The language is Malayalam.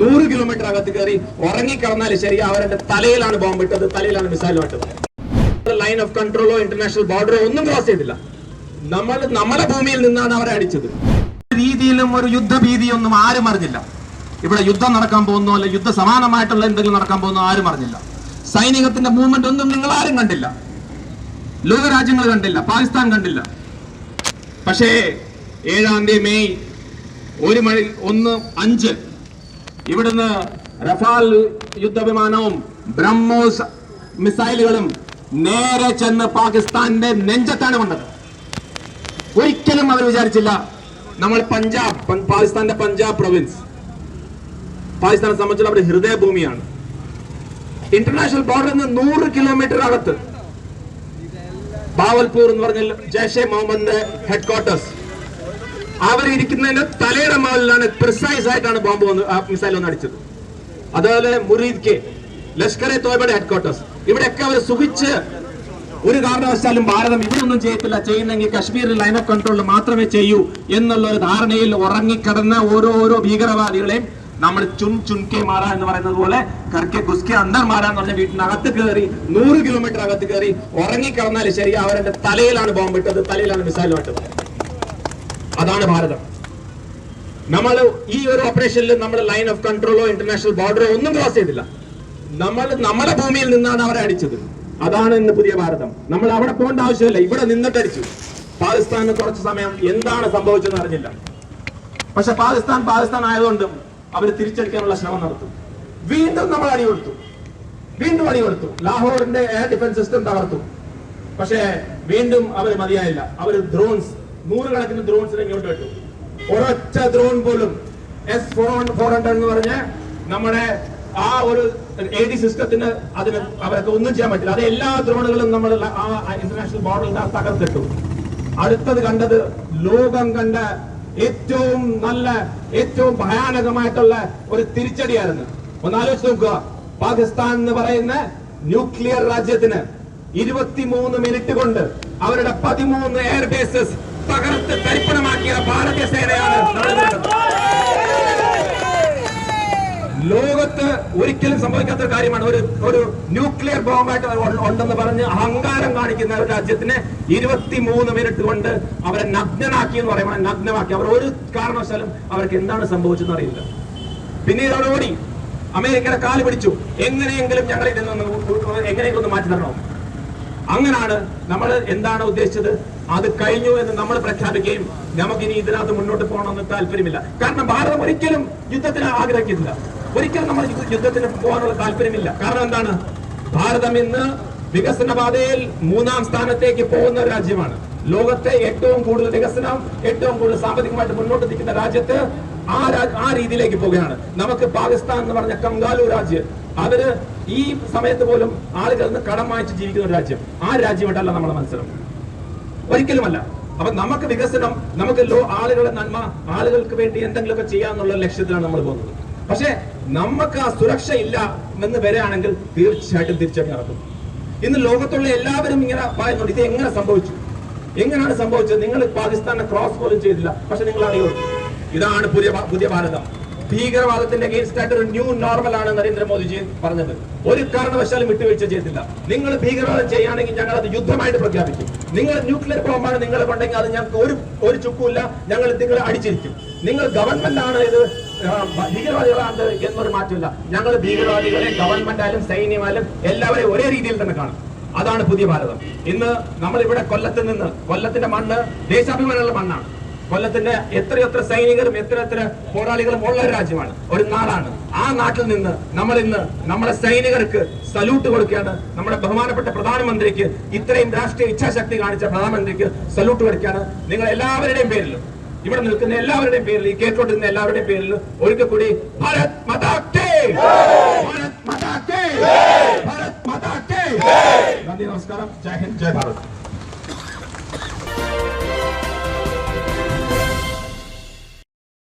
നൂറ് കിലോമീറ്റർ അകത്ത് കയറി ഉറങ്ങിക്കിടന്നാൽ ശരി അവരുടെ തലയിലാണ് ബോംബ് ഇട്ടത് തലയിലാണ് മിസൈൽ ഇട്ടത് ലൈൻ ഓഫ് കൺട്രോളോ ഇന്റർനാഷണൽ ബോർഡറോ ഒന്നും ക്രോസ് ചെയ്തില്ല. നമ്മൾ നമ്മുടെ ഭൂമിയിൽ നിന്നാണ് അവരെ അടിച്ചത്. രീതിയിലും ഒരു യുദ്ധഭീതിയൊന്നും ആരും അറിഞ്ഞില്ല. ഇവിടെ യുദ്ധം നടക്കാൻ പോകുന്നു അല്ലെ യുദ്ധ സമാനമായിട്ടുള്ള എന്തെങ്കിലും നടക്കാൻ പോകുന്നു ആരും അറിഞ്ഞില്ല. സൈനികത്തിന്റെ മൂവ്മെന്റ് ഒന്നും നിങ്ങൾ ആരും കണ്ടില്ല. ലോകരാജ്യങ്ങൾ കണ്ടില്ല പാകിസ്ഥാൻ കണ്ടില്ല. പക്ഷേ ഏഴാം തീയതി മെയ് ഒരു മണി ഒന്ന് അഞ്ച് ഇവിടുന്ന് റഫാൽ യുദ്ധവിമാനവും ബ്രഹ്മോസ് മിസൈലുകളും നേരെ ചെന്ന് പാകിസ്ഥാന്റെ നെഞ്ചത്താണ് കൊണ്ടത്. ഒരിക്കലും അവർ വിചാരിച്ചില്ല നമ്മൾ പഞ്ചാബ് പാകിസ്ഥാന്റെ പഞ്ചാബ് പ്രൊവിൻസ് പാകിസ്ഥാനെ സംബന്ധിച്ചുള്ള അവരുടെ ഹൃദയഭൂമിയാണ്. ഇന്റർനാഷണൽ ബോർഡറിൽ നിന്ന് നൂറ് കിലോമീറ്റർ അകത്ത്. ബാവൽപൂർ എന്ന് പറഞ്ഞ ജയ്ഷെ മുഹമ്മദിന്റെ ഹെഡ് ഇരിക്കുന്നതിന്റെ തലയുടെ മുകളിലാണ് പ്രിസൈസ് ആയിട്ടാണ് ബോംബ് വന്ന് മിസൈൽ വന്ന് അടിച്ചത്. അതുപോലെ മുറീദ് കെ ലഷ്കർ എ തോയ്ബയുടെ ഹെഡ് ക്വാർട്ടേഴ്സ് ഇവിടെയൊക്കെ അവർ സുഖിച്ച് ഒരു കാരണവശാലും ഭാരതം ഇവിടൊന്നും ചെയ്യത്തില്ല. ചെയ്യുന്നെങ്കിൽ കശ്മീരിൽ ലൈൻ ഓഫ് കൺട്രോളിൽ മാത്രമേ ചെയ്യൂ എന്നുള്ള ഒരു ധാരണയിൽ ഉറങ്ങിക്കിടന്ന ഓരോ ഓരോ ഭീകരവാദികളെയും നമ്മൾ ചുൻ ചുൻകെ മാറ എന്ന് പറയുന്നത് പോലെ കർക്കെ ഗുസ്കെ അന്തർ മാറ എന്ന് പറഞ്ഞ വീട്ടിനകത്ത് കയറി നൂറ് കിലോമീറ്റർ അകത്ത് കയറി ഉറങ്ങിക്കിടന്നാൽ ശരി അവരുടെ തലയിലാണ് ബോംബിട്ടത് തലയിലാണ് മിസൈൽ ഇട്ടത് അതാണ് ഭാരതം. നമ്മൾ ഈ ഒരു ഓപ്പറേഷനിൽ നമ്മൾ ലൈൻ ഓഫ് കൺട്രോളോ ഇന്റർനാഷണൽ ബോർഡറോ ഒന്നും ക്രോസ് ചെയ്തില്ല. നമ്മൾ നമ്മുടെ ഭൂമിയിൽ നിന്നാണ് അവരെ അടിച്ചത്. അതാണ് ഇന്ന് പുതിയ ഭാരതം. നമ്മൾ അവിടെ പോകേണ്ട ആവശ്യമില്ല. ഇവിടെ നിന്നിട്ട് അടിച്ചു. പാകിസ്ഥാന് കുറച്ച് സമയം എന്താണ് സംഭവിച്ചതെന്ന് അറിഞ്ഞില്ല. പക്ഷെ പാകിസ്ഥാൻ പാകിസ്ഥാൻ ആയതുകൊണ്ട് അവർ തിരിച്ചടിക്കാനുള്ള ശ്രമം നടത്തും. വീണ്ടും നമ്മൾ അടി കൊടുത്തു. വീണ്ടും അടി കൊടുത്തു. ലാഹോറിന്റെ എയർ ഡിഫൻസ് സിസ്റ്റം തകർത്തു. പക്ഷേ വീണ്ടും അവർ മതിയായില്ല. അവർ ഡ്രോൺസ് നൂറുകണക്കിന് ഡ്രോൺസിനെ ഇങ്ങോട്ട് കിട്ടും ഒരൊറ്റ ഡ്രോൺ പോലും എസ് ഫോർ ഫോർ ഹൺഡ്രഡ് എന്ന് പറഞ്ഞ നമ്മുടെ ആ ഒരു എ ഡി സിസ്റ്റത്തിന് അതിന് അവരൊക്കെ ഒന്നും ചെയ്യാൻ പറ്റില്ല. അത് എല്ലാ ഡ്രോണുകളും നമ്മൾ ആ ഇന്റർനാഷണൽ ബോർഡറിൽ തകർത്തിട്ടു അടുത്തത് കണ്ടത് ലോകം കണ്ട ഏറ്റവും നല്ല ഏറ്റവും ഭയാനകമായിട്ടുള്ള ഒരു തിരിച്ചടിയായിരുന്നു. ഒന്ന് ആലോചിച്ച് നോക്കുക. പാകിസ്ഥാൻ എന്ന് പറയുന്ന ന്യൂക്ലിയർ രാജ്യത്തിന് ഇരുപത്തിമൂന്ന് മിനിറ്റ് കൊണ്ട് അവരുടെ പതിമൂന്ന് എയർ ബേസസ് തകർത്ത് തരിപ്പണമാക്കിയ ഭാരതീയ സേനയാണ്. ലോകത്ത് ഒരിക്കലും സംഭവിക്കാത്ത ഒരു കാര്യമാണ്. ഒരു ഒരു ന്യൂക്ലിയർ ബോംബായിട്ട് ഉണ്ടെന്ന് പറഞ്ഞ് അഹങ്കാരം കാണിക്കുന്ന ഒരു രാജ്യത്തിനെ ഇരുപത്തിമൂന്ന് മിനിറ്റ് കൊണ്ട് അവരെ നഗ്നനാക്കി എന്ന് പറയുമ്പോൾ നഗ്നമാക്കി. അവർ ഒരു കാരണവശാലും അവർക്ക് എന്താണ് സംഭവിച്ചെന്ന് അറിയില്ല. പിന്നീട് അവിടെ ഓടി. അമേരിക്കയുടെ കാൽ പിടിച്ചു. എങ്ങനെയെങ്കിലും ഞങ്ങൾ ഇതിൽ നിന്ന് എങ്ങനെയെങ്കിലും ഒന്ന് മാറ്റി തരണം? അങ്ങനാണ് നമ്മൾ എന്താണ് ഉദ്ദേശിച്ചത്? അത് കഴിഞ്ഞു എന്ന് നമ്മൾ പ്രഖ്യാപിക്കുകയും നമുക്കിനി ഇതിനകത്ത് മുന്നോട്ട് പോകണമെന്ന് താല്പര്യമില്ല. കാരണം ഭാരതം ഒരിക്കലും യുദ്ധത്തിന് ആഗ്രഹിക്കുന്നില്ല. ഒരിക്കലും നമ്മൾ യുദ്ധ- യുദ്ധത്തിന് പോകാനുള്ള താല്പര്യമില്ല. കാരണം എന്താണ്? ഭാരതം ഇന്ന് വികസന പാതയിൽ മൂന്നാം സ്ഥാനത്തേക്ക് പോകുന്ന ഒരു രാജ്യമാണ്. ലോകത്തെ ഏറ്റവും കൂടുതൽ വികസനം ഏറ്റവും കൂടുതൽ സാമ്പത്തികമായിട്ട് മുന്നോട്ട് നിൽക്കുന്ന രാജ്യത്ത് ആ ആ രീതിയിലേക്ക് പോവുകയാണ് നമുക്ക് പാകിസ്ഥാൻ എന്ന് പറഞ്ഞ കങ്കാലു രാജ്യം അവർ ഈ സമയത്ത് പോലും ആളുകൾ കടം വാങ്ങിച്ച് ജീവിക്കുന്ന ഒരു രാജ്യം. ആ രാജ്യമായിട്ടല്ല നമ്മുടെ മത്സരം. ഒരിക്കലുമല്ല. അപ്പൊ നമുക്ക് വികസനം നമുക്ക് ലോ ആളുകളുടെ നന്മ ആളുകൾക്ക് വേണ്ടി എന്തെങ്കിലുമൊക്കെ ചെയ്യാന്നുള്ള ലക്ഷ്യത്തിലാണ് നമ്മൾ പോകുന്നത്. പക്ഷേ നമുക്ക് ആ സുരക്ഷ ഇല്ല എന്ന് വരികയാണെങ്കിൽ തീർച്ചയായിട്ടും തിരിച്ചടി നടക്കും. ഇന്ന് ലോകത്തുള്ള എല്ലാവരും ഇങ്ങനെ പറയുന്നുണ്ട് ഇത് എങ്ങനെ സംഭവിച്ചു? എങ്ങനെയാണ് സംഭവിച്ചത്? നിങ്ങൾ പാകിസ്ഥാനെ ക്രോസ് പോലും ചെയ്തില്ല പക്ഷെ നിങ്ങൾ അറിയോ ഇതാണ് പുതിയ പുതിയ ഭാരതം. ഭീകരവാദത്തിന്റെ അഗേൻസ്റ്റായിട്ട് ഒരു ന്യൂ നോർമൽ ആണ് നരേന്ദ്രമോദിജി പറഞ്ഞത്. ഒരു കാരണവശാലും വിട്ടുവീഴ്ച ചെയ്തില്ല നിങ്ങൾ ഭീകരവാദം ചെയ്യുകയാണെങ്കിൽ ഞങ്ങൾ അത് യുദ്ധമായിട്ട് പ്രഖ്യാപിക്കും. നിങ്ങൾ ന്യൂക്ലിയർ ബോംബാണ് നിങ്ങൾ കൊണ്ടെങ്കിൽ അത് ഞങ്ങൾക്ക് ഒരു ഒരു ചുക്കുമില്ല. ഞങ്ങൾ നിങ്ങളെ അടിച്ചിരിക്കും. നിങ്ങൾ ഗവൺമെന്റ് ആണ് ഇത് ഭീകരവാദികളാണ് എന്നൊരു മാറ്റമില്ല. ഞങ്ങൾ ഭീകരവാദികളെ ഗവൺമെന്റ് ആയാലും സൈന്യമായാലും എല്ലാവരെയും ഒരേ രീതിയിൽ തന്നെ കാണും. അതാണ് പുതിയ ഭാരതം. ഇന്ന് നമ്മൾ ഇവിടെ കൊല്ലത്ത് നിന്ന് കൊല്ലത്തിന്റെ മണ്ണ് ദേശാഭിമാനമുള്ള മണ്ണാണ്. കൊല്ലത്തിന്റെ എത്രയെത്ര സൈനികരും എത്ര എത്ര പോരാളികളും ഉള്ള ഒരു രാജ്യമാണ് ഒരു നാടാണ്. ആ നാട്ടിൽ നിന്ന് നമ്മൾ ഇന്ന് നമ്മുടെ സൈനികർക്ക് സല്യൂട്ട് കൊടുക്കുകയാണ്. നമ്മുടെ ബഹുമാനപ്പെട്ട പ്രധാനമന്ത്രിക്ക് ഇത്രയും രാഷ്ട്രീയ ഇച്ഛാശക്തി കാണിച്ച പ്രധാനമന്ത്രിക്ക് സല്യൂട്ട് കൊടുക്കുകയാണ്. നിങ്ങൾ എല്ലാവരുടെയും പേരിലും ഇവിടെ നിൽക്കുന്ന എല്ലാവരുടെയും പേരിൽ ഈ കേട്ടോണ്ടിരുന്ന എല്ലാവരുടെയും പേരിൽ ഒരിക്കൽ കൂടി ഭാരത് മാതാ കേ! ഭാരത് മാതാ കേ! ഭാരത് മാതാ കേ! നന്ദി നമസ്കാരം. ജയ് ഹിന്ദ് ജയ് ഭാരത്.